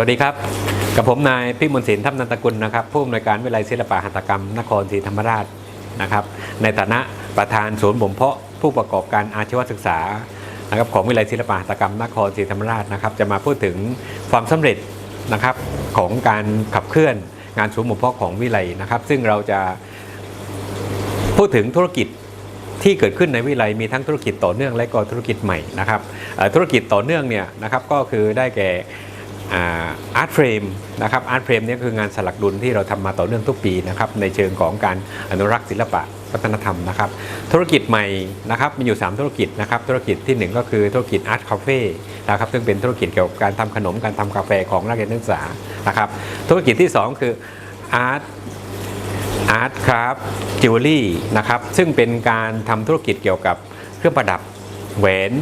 วัสดีครับ กับผมนายพิมลศิลป์ทัพนันตกุลนะครับ ผู้อำนวยการวิไลศิลปะหัตถกรรม นครศรีธรรมราชนะครับ ในฐานะประธานศูนย์บ่มเพาะผู้ประกอบการอาชีวศึกษานะครับของวิไลศิลปะหัตถกรรมนครศรีธรรมราชนะครับ จะมาพูดถึงความสำเร็จนะครับของการขับเคลื่อนงานศูนย์บ่มเพาะของวิไลนะครับ ซึ่งเราจะพูดถึงธุรกิจที่เกิดขึ้นในวิไลมีทั้งธุรกิจต่อเนื่องและก็ธุรกิจใหม่นะครับธุรกิจต่อเนื่องเนี่ยนะครับก็คือได้แก่ อาร์ตเฟรมนะครับอาร์ตเฟรมนี่คืองานสลักดุลที่เราทำมาต่อเนื่องทุกปีนะครับในเชิงของการอนุรักษ์ศิลปะวัฒนธรรมนะครับธุรกิจใหม่นะครับมีอยู่ 3 ธุรกิจนะครับธุรกิจทีหนึ่1 ก็คือธุรกิจอาร์ตคาเฟ่นะครับซึ่งเป็นธุรกิจเกี่ยวกับการทำขนมการทำกาแฟของนักเรียนนักศึกษานะครับธุรกิจที่ 2 คืออาร์ตอาร์ตครับจิวเวลรี่นะครับซึ่งเป็นการทำธุรกิจเกี่ยวกับเครื่องประดับแหวน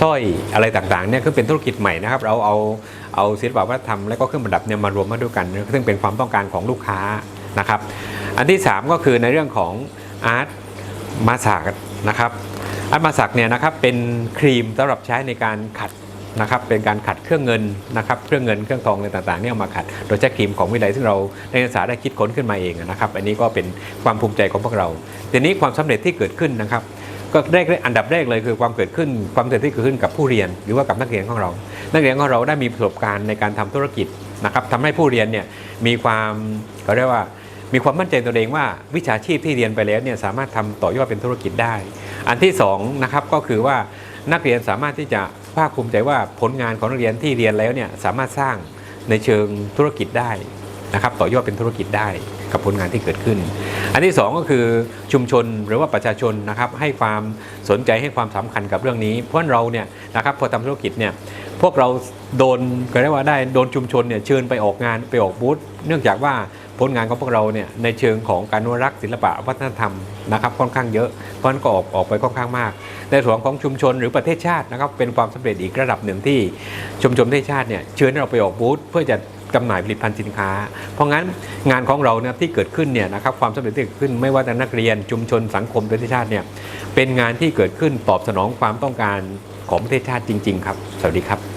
สร้อยอะไรต่างๆเนี่ยคือเป็นธุรกิจใหม่นะครับ เราเอาเอาศิลปวัฒนธรรมและก็เครื่องประดับเนี่ยมารวมมาด้วยกัน ซึ่งเป็นความต้องการของลูกค้านะครับ อันที่ 3 ก็คือในเรื่องของอาร์ตมาสักนะครับอาร์ตมาสักเนี่ยนะครับเป็นครีมสำหรับใช้ในการขัดนะครับเป็นการขัดเครื่องเงินนะครับเครื่องเงินเครื่องทองอะไรต่างๆเนี่ยมาขัด โดยใช้ครีมของวิไลซึ่งเราในนักศึกษาได้คิดค้นขึ้นมาเองนะครับ อันนี้ก็เป็นความภูมิใจของพวกเราทีนี้ความสำเร็จที่เกิดขึ้นนะครับ ก็แรกอันดับแรกเลยคือความเกิดขึ้นความสำเร็จที่เกิดขึ้นกับผู้เรียนหรือว่ากับนักเรียนของเรา นักเรียนของเราได้มีประสบการณ์ในการทำธุรกิจนะครับทำให้ผู้เรียนเนี่ยมีความเขาเรียกว่ามีความมั่นใจตัวเองว่าวิชาชีพที่เรียนไปแล้วเนี่ยสามารถทำต่อยอดเป็นธุรกิจได้ อันที่สองนะครับก็คือว่านักเรียนสามารถที่จะภาคภูมิใจว่าผลงานของนักเรียนที่เรียนแล้วเนี่ยสามารถสร้างในเชิงธุรกิจได้นะครับต่อยอดเป็นธุรกิจได้กับผลงานที่เกิดขึ้น อันที่สองก็คือชุมชนหรือว่าประชาชนนะครับให้ความสนใจให้ความสำคัญกับเรื่องนี้ เพราะเราเนี่ยนะครับพอทำธุรกิจเนี่ยพวกเราโดนก็เรียกว่าได้โดนชุมชนเนี่ยเชิญไปออกงานไปออกบูธเนื่องจากว่าผลงานของพวกเราเนี่ยในเชิงของการอนุรักษ์ศิลปะวัฒนธรรมนะครับค่อนข้างเยอะเพราะฉะนั้นก็ออกออกไปค่อนข้างมาก ในส่วนของชุมชนหรือประเทศชาตินะครับเป็นความสำเร็จอีกระดับหนึ่งที่ชุมชนประเทศชาติเนี่ยเชิญเราไปออกบูธเพื่อจะ จำหน่ายผลิตภัณฑ์สินค้า เพราะงั้นงานของเราเนี่ยที่เกิดขึ้นเนี่ยนะครับความสำเร็จที่เกิดขึ้นไม่ว่าแต่นักเรียนชุมชนสังคมประเทศชาติเนี่ยเป็นงานที่เกิดขึ้นตอบสนองความต้องการของประเทศชาติจริง ๆ ครับ สวัสดีครับ